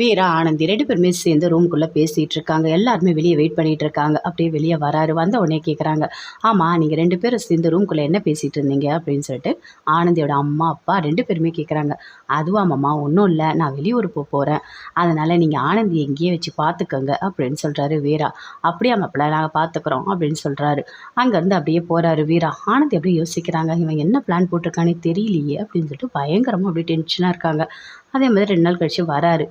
வீரா ஆனந்தி ரெண்டு பேருமே சேர்ந்து ரூம்குள்ளே பேசிகிட்டு இருக்காங்க. எல்லாருமே வெளியே வெயிட் பண்ணிட்டு இருக்காங்க. அப்படியே வெளியே வராரு. வந்த உடனே கேட்குறாங்க ஆமாம் நீங்கள் ரெண்டு பேரும் சேர்ந்து ரூம்குள்ளே என்ன பேசிகிட்டு இருந்தீங்க? அப்படின்னு சொல்லிட்டு ஆனந்தியோட அம்மா அப்பா ரெண்டு பேருமே கேட்குறாங்க அதுவா மாமா ஒன்றும் இல்லை. நான் வெளியூர் போக போகிறேன் அதனால் நீங்கள் ஆனந்தி எங்கேயே வச்சு பார்த்துக்கோங்க அப்படின்னு சொல்கிறாரு வீரா. அப்படியே மாப்பிள்ள நாங்கள் பார்த்துக்குறோம் அப்படின்னு சொல்கிறாரு அங்கேருந்து அப்படியே போகிறாரு வீரா. ஆனந்தி அப்படியே யோசிக்கிறாங்க இவன் என்ன பிளான் போட்டிருக்கானே தெரியலையே. அப்படின்னு சொல்லிட்டு பயங்கரமாக அப்படியே டென்ஷனாக இருக்காங்க. அதே மாதிரி ரெண்டு நாள் கழிச்சு வராரு.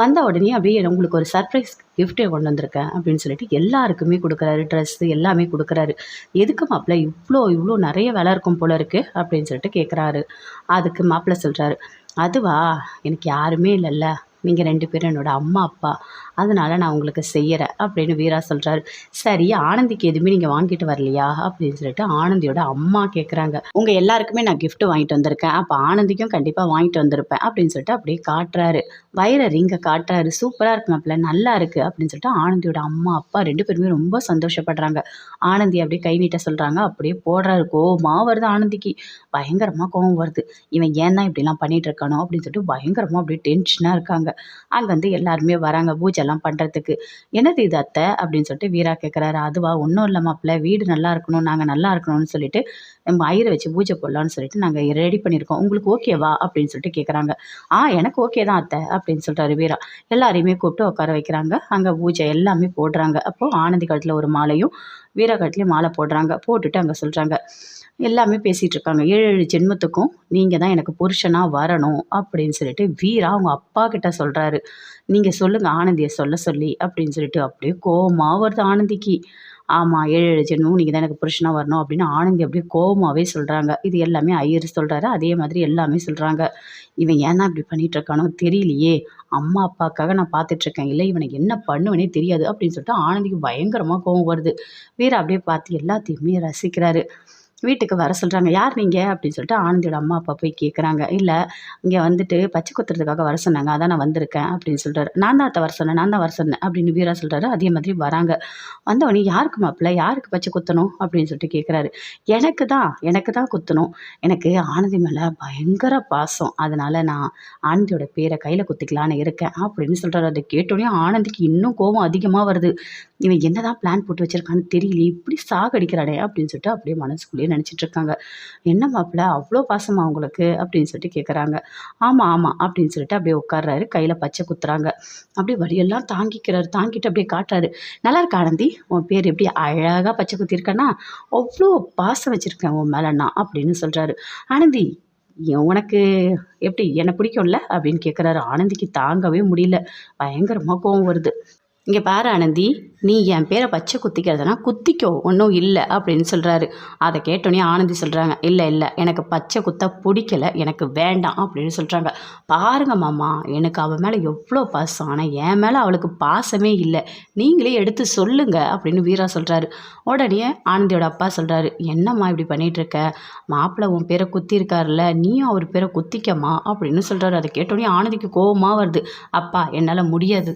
வந்த உடனே அப்படியே உங்களுக்கு ஒரு சர்ப்ரைஸ் கிஃப்ட்டே கொண்டு வந்திருக்கேன் அப்படின்னு சொல்லிட்டு எல்லாருக்குமே கொடுக்குறாரு ட்ரெஸ்ஸு எல்லாமே கொடுக்குறாரு. எதுக்கு மாப்பிள்ள இவ்வளோ இவ்வளோ நிறைய வேலை இருக்கும் போல இருக்குது அப்படின்னு சொல்லிட்டு கேட்குறாரு அதுக்கு மாப்பிள்ள சொல்கிறாரு அதுவா எனக்கு யாருமே இல்லைல்ல. நீங்கள் ரெண்டு பேரும் என்னோடய அம்மா அப்பா. அதனால் நான் உங்களுக்கு செய்கிறேன் அப்படின்னு வீரா சொல்கிறாரு சரி ஆனந்திக்கு எதுவுமே நீங்கள் வாங்கிட்டு வரலையா? அப்படின்னு சொல்லிட்டு ஆனந்தியோட அம்மா கேட்குறாங்க உங்கள் எல்லாருக்குமே நான் கிஃப்ட் வாங்கிட்டு வந்திருக்கேன். அப்போ ஆனந்திக்கும் கண்டிப்பாக வாங்கிட்டு வந்திருப்பேன் அப்படின்னு சொல்லிட்டு அப்படியே காட்டுறாரு. வைர ரிங்கை காட்டுறாரு. சூப்பராக இருக்கு மாப்பிள்ள நல்லா இருக்குது அப்படின்னு சொல்லிட்டு ஆனந்தியோட அம்மா அப்பா ரெண்டு பேருமே ரொம்ப சந்தோஷப்படுறாங்க. ஆனந்தி அப்படியே கை நீட்ட சொல்கிறாங்க அப்படியே போடுறாரு. கோவமாக வருது ஆனந்திக்கு. பயங்கரமாக கோவம் வருது. இவன் ஏன் தான் இப்படிலாம் பண்ணிகிட்டு இருக்கானோ? அப்படின்னு சொல்லிட்டு பயங்கரமாக அப்படியே டென்ஷனாக இருக்காங்க. அங்கேருந்து எல்லாருமே வராங்க பூஜைலாம் பண்ணுறதுக்கு என்னது இது அத்தை? அப்படின்னு சொல்லிட்டு வீரா கேட்குறாரு அதுவா ஒன்றும் இல்லை மாப்பிள்ள வீடு நல்லா இருக்கணும் நாங்கள் நல்லா இருக்கணும்னு சொல்லிட்டு நம்ம ஐயரை வச்சு பூஜை போடலான்னு சொல்லிட்டு நாங்கள் ரெடி பண்ணியிருக்கோம். உங்களுக்கு ஓகேவா அப்படின்னு சொல்லிட்டு கேட்குறாங்க ஆ எனக்கு ஓகே தான் அத்தை அப்படின்னு சொல்கிறாரு வீரா. எல்லாரையுமே கூப்பிட்டு உட்கார வைக்கிறாங்க. அங்கே பூஜை எல்லாமே போடுறாங்க. அப்போது ஆனந்தி கழுத்தில் ஒரு மாலையும் வீரா கழுத்துலேயும் மாலை போடுறாங்க. போட்டுட்டு அங்கே சொல்கிறாங்க எல்லாமே பேசிகிட்டு இருக்காங்க ஏழு ஏழு ஜென்மத்துக்கும் நீங்கள் தான் எனக்கு புருஷனாக வரணும் அப்படின்னு சொல்லிட்டு வீரா அவங்க அப்பா கிட்ட சொல்கிறாரு நீங்கள் சொல்லுங்கள் ஆனந்தியை சொல்ல சொல்லி அப்படின்னு சொல்லிட்டு அப்படியே கோபமாக வருது ஆனந்திக்கு. ஆமாம் ஏழு ஏழு ஜென்மம் நீங்கள் தான் எனக்கு புருஷனாக வரணும் அப்படின்னு ஆனந்தி அப்படியே கோபமாகவே சொல்கிறாங்க இது எல்லாமே ஐயர் சொல்கிறாரு அதே மாதிரி எல்லாமே சொல்கிறாங்க இவன் ஏன்னா இப்படி பண்ணிகிட்ருக்கானோ இருக்கானோ தெரியலையே. அம்மா அப்பாக்காக நான் பார்த்துட்ருக்கேன் இல்லை இவனுக்கு என்ன பண்ணுவனே தெரியாது அப்படின்னு சொல்லிட்டு ஆனந்திக்கு பயங்கரமாக கோபம் வருது. வீரா அப்படியே பார்த்து எல்லாத்தையுமே ரசிக்கிறாரு. வீட்டுக்கு வர சொல்கிறாங்க யார் நீங்கள் அப்படின்னு சொல்லிட்டு ஆனந்தியோட அம்மா அப்பா போய் கேட்குறாங்க இல்லை இங்கே வந்துட்டு பச்சை குத்துறதுக்காக வர சொன்னாங்க. அதான் நான் வந்திருக்கேன். அப்படின்னு சொல்கிறாரு நான் தான் அத்தை வர சொன்னேன். நான் தான் வர சொன்னேன். அப்படின்னு வீரா சொல்கிறாரு அதே மாதிரி வராங்க. வந்தவொடனே யாருக்கு மாப்பிள்ள? யாருக்கு பச்சை குத்தணும்? அப்படின்னு சொல்லிட்டு கேட்குறாரு எனக்கு தான். எனக்கு தான் குத்தணும். எனக்கு ஆனந்தி மேலே பயங்கர பாசம். அதனால் நான் ஆனந்தியோட பேரை கையில் குத்திக்கலான்னு இருக்கேன். அப்படின்னு சொல்கிறாரு அதை கேட்டோடனே ஆனந்திக்கு இன்னும் கோபம் அதிகமாக வருது. இவன் என்னதான் பிளான் போட்டு வச்சிருக்கான்னு தெரியல இப்படி சாகடிக்கிறாடே அப்படின்னு சொல்லிட்டு அப்படியே மனசுக்குள்ளேயே நினச்சிட்டு இருக்காங்க என்ன மாப்பிள்ள அவ்வளோ பாசமா அவங்களுக்கு அப்படின்னு சொல்லிட்டு கேட்குறாங்க ஆமாம் ஆமாம் அப்படின்னு சொல்லிட்டு அப்படியே உட்கார்றாரு கையில் பச்சை குத்துறாங்க. அப்படியே வழியெல்லாம் தாங்கிக்கிறாரு. தாங்கிட்டு அப்படியே காட்டுறாரு. நல்லா இருக்கா ஆனந்தி? உன் பேர் எப்படி அழகாக பச்சை குத்திருக்கேன்னா அவ்வளோ பாசம் வச்சுருக்கேன் உன் மேலண்ணா நான் அப்படின்னு சொல்கிறாரு ஆனந்தி உனக்கு எப்படி? என்னை பிடிக்கும்ல? அப்படின்னு கேட்குறாரு ஆனந்திக்கு தாங்கவே முடியல. பயங்கரமாக கோவம் வருது. இங்கே பாரு ஆனந்தி நீ என் பேரை பச்சை குத்திக்கிறதுனா குத்திக்கோ ஒன்றும் இல்லை அப்படின்னு சொல்கிறாரு அதை கேட்டோன்னே ஆனந்தி சொல்கிறாங்க இல்லை இல்லை எனக்கு பச்சை குத்த பிடிக்கல எனக்கு வேண்டாம் அப்படின்னு சொல்கிறாங்க பாருங்க மாமா எனக்கு அவள் மேலே எவ்வளோ பாசம் ஆனால் என் மேலே அவளுக்கு பாசமே இல்லை. நீங்களே எடுத்து சொல்லுங்க அப்படின்னு வீரா சொல்கிறாரு உடனே ஆனந்தியோட அப்பா சொல்கிறாரு என்னம்மா இப்படி பண்ணிகிட்ருக்க மாப்பிள்ளை உன் பேரை குத்திருக்காருல்ல நீயும் அவர் பேரை குத்திக்கம்மா அப்படின்னு சொல்கிறாரு அதை கேட்டோன்னே ஆனந்திக்கு கோபமாக வருது. அப்பா என்னால் முடியாது.